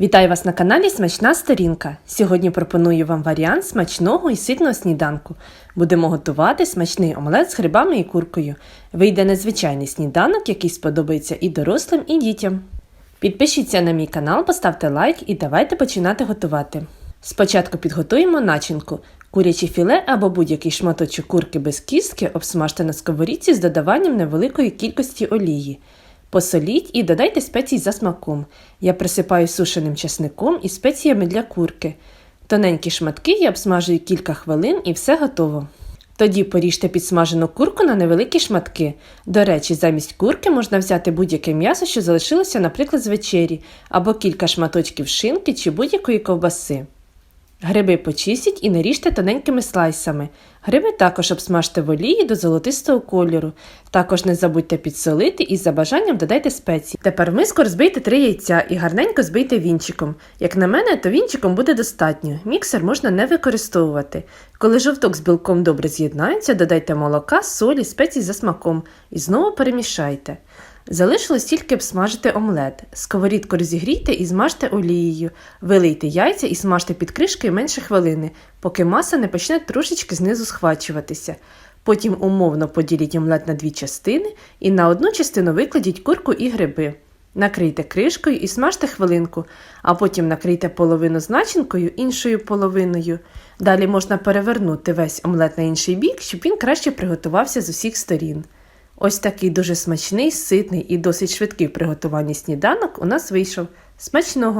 Вітаю вас на каналі Смачна Сторінка. Сьогодні пропоную вам варіант смачного і ситного сніданку. Будемо готувати смачний омлет з грибами і куркою. Вийде незвичайний сніданок, який сподобається і дорослим, і дітям. Підпишіться на мій канал, поставте лайк і давайте починати готувати. Спочатку підготуємо начинку. Куряче філе або будь-який шматочок курки без кістки обсмажте на сковорідці з додаванням невеликої кількості олії. Посоліть і додайте спецій за смаком. Я присипаю сушеним часником і спеціями для курки. Тоненькі шматки я обсмажую кілька хвилин і все готово. Тоді поріжте підсмажену курку на невеликі шматки. До речі, замість курки можна взяти будь-яке м'ясо, що залишилося, наприклад, з вечері, або кілька шматочків шинки чи будь-якої ковбаси. Гриби почистіть і наріжте тоненькими слайсами. Гриби також обсмажте в олії до золотистого кольору. Також не забудьте підсолити і за бажанням додайте спеції. Тепер в миску розбийте три яйця і гарненько збийте вінчиком. Як на мене, то вінчиком буде достатньо. Міксер можна не використовувати. Коли жовток з білком добре з'єднаються, додайте молока, солі, спеції за смаком і знову перемішайте. Залишилось тільки обсмажити омлет. Сковорідку розігрійте і змажте олією. Вилийте яйця і смажте під кришкою менше хвилини, поки маса не почне трошечки знизу схвачуватися. Потім умовно поділіть омлет на дві частини і на одну частину викладіть курку і гриби. Накрийте кришкою і смажте хвилинку, а потім накрийте половину з начинкою іншою половиною. Далі можна перевернути весь омлет на інший бік, щоб він краще приготувався з усіх сторін. Ось такий дуже смачний, ситний і досить швидкий в приготуванні сніданок у нас вийшов. Смачного!